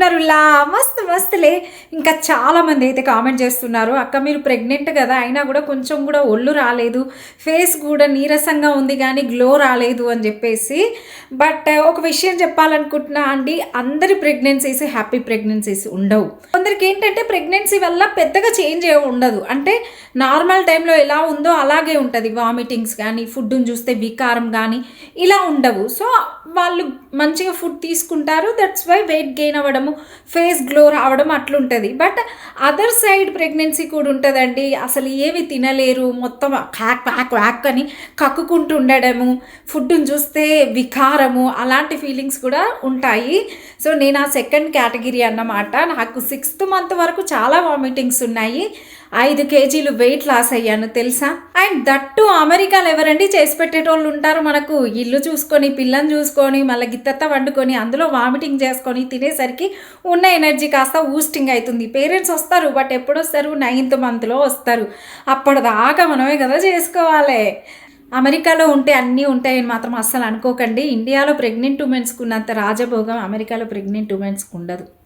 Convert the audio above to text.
బాగున్నారులా? మస్తు మస్తులే. ఇంకా చాలా మంది అయితే కామెంట్ చేస్తున్నారు. అక్క మీరు ప్రెగ్నెంట్ కదా అయినా కూడా కొంచెం కూడా ఒళ్ళు రాలేదు ఫేస్ కూడా నీరసంగా ఉంది కానీ గ్లో రాలేదు అని చెప్పేసి. బట్ ఒక విషయం చెప్పాలనుకుంటున్నా అండి అందరి ప్రెగ్నెన్సీస్ హ్యాపీ ప్రెగ్నెన్సీస్ ఉండవు. కొందరికి ఏంటంటే ప్రెగ్నెన్సీ వల్ల పెద్దగా చేంజ్ ఉండదు. అంటే నార్మల్ టైంలో ఎలా ఉందో అలాగే ఉంటుంది. వామిటింగ్స్ కానీ ఫుడ్ని చూస్తే వికారం కానీ ఇలా ఉండవు. సో వాళ్ళు మంచిగా ఫుడ్ తీసుకుంటారు. దట్స్ వై వెయిట్ గెయిన్ అవ్వడము ఫేస్ గ్లో రావడం అట్లుంటుంది. బట్ అదర్ సైడ్ ప్రెగ్నెన్సీ కూడా ఉంటుందండి. అసలు ఏమి తినలేరు. మొత్తం క్వాక్ హ్యాక్ క్వాక్ అని కక్కుకుంటూ ఉండడము ఫుడ్ని చూస్తే వికారము అలాంటి ఫీలింగ్స్ కూడా ఉంటాయి. సో నేను ఆ సెకండ్ కేటగిరీ అన్నమాట. నాకు సిక్స్త్ మంత్ వరకు చాలా వామిటింగ్స్ ఉన్నాయి. ఐదు కేజీలు వెయిట్ లాస్ అయ్యాను తెలుసా? అండ్ దట్టు అమెరికాలో ఎవరండి చేసి పెట్టేటోళ్ళు ఉంటారు మనకు? ఇల్లు చూసుకొని పిల్లని చూసుకొని మళ్ళీ గిత్తత్త వండుకొని అందులో వామిటింగ్ చేసుకొని తినేసరికి ఉన్న ఎనర్జీ కాస్త ఊస్టింగ్ అవుతుంది. పేరెంట్స్ వస్తారు బట్ ఎప్పుడు వస్తారు? నైన్త్ మంత్లో వస్తారు. అప్పటిదాకా మనమే కదా చేసుకోవాలి. అమెరికాలో ఉంటే అన్నీ ఉంటాయని మాత్రం అస్సలు అనుకోకండి. ఇండియాలో ప్రెగ్నెంట్ ఉమెన్స్కి ఉన్నంత రాజభోగం అమెరికాలో ప్రెగ్నెంట్ ఉమెన్స్కి ఉండదు.